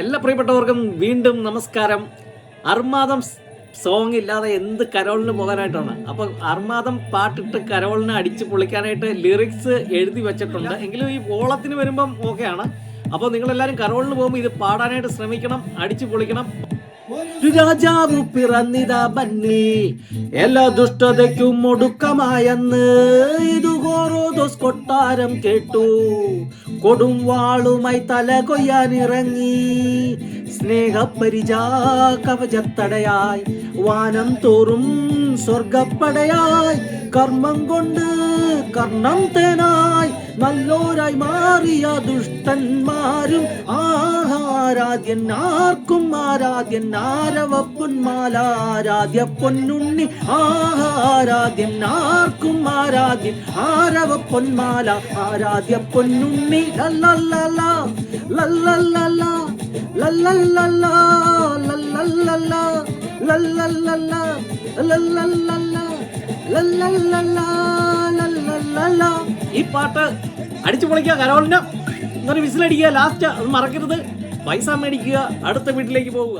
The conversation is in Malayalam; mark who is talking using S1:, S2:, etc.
S1: എല്ലാ പ്രിയപ്പെട്ടവർക്കും വീണ്ടും നമസ്കാരം. അർമാദം സോങ് ഇല്ലാതെ എന്ത് കരോളിന് പോകാനായിട്ടാണ്? അപ്പൊ അർമാദം പാട്ടിട്ട് കരോളിനെ അടിച്ച് പൊളിക്കാനായിട്ട് ലിറിക്സ് എഴുതി വെച്ചിട്ടുണ്ട്. എങ്കിലും ഈ ഓളത്തിന് വരുമ്പം ഓക്കെയാണ് അപ്പോൾ എല്ലാരും കരോളിന് പോകുമ്പോൾ ഇത് പാടാനായിട്ട് ശ്രമിക്കണം അടിച്ചു പൊളിക്കണം. രാജാവ് പിറന്നിതാ ബന്നി എല്ലാ ദുഷ്ടതയ്ക്കും ഒടുക്കമായെന്ന്. ഇത് ഹോറോദോസ് കൊട്ടാരം കേട്ടു. കൊടും വാളുമായി തല കൊയ്യാനിറങ്ങി സ്നേഹപരിചാ കവചത്തടയായി. വാനം തോറും സ്വർഗപ്പടയായി കർമ്മം കൊണ്ട് കർണം തേനായി നല്ലോരായി മാറിയ ദുഷ്ടന്മാരും ആഹാരാധ്യൻ ആർക്കും ആരാധ്യൻ ആരവ പൊന്മാലാരാധ്യ പൊന്നുണ്ണി ആഹാരാധ്യൻ ആർക്കും ആരാധ്യൻ ആരവ പൊന്മാല ആരാധ്യ പൊന്നുണ്ണി. ലല്ലല്ലല ലല്ലല്ലല ലല്ലല്ലല ഈ പാട്ട് അടിച്ചു പൊളിക്കുക കരോളിന് എന്നൊരു വിസിലടിക്കുക ലാസ്റ്റ് അത് മറക്കരുത് പൈസ മേടിക്കുക അടുത്ത വീട്ടിലേക്ക് പോവുക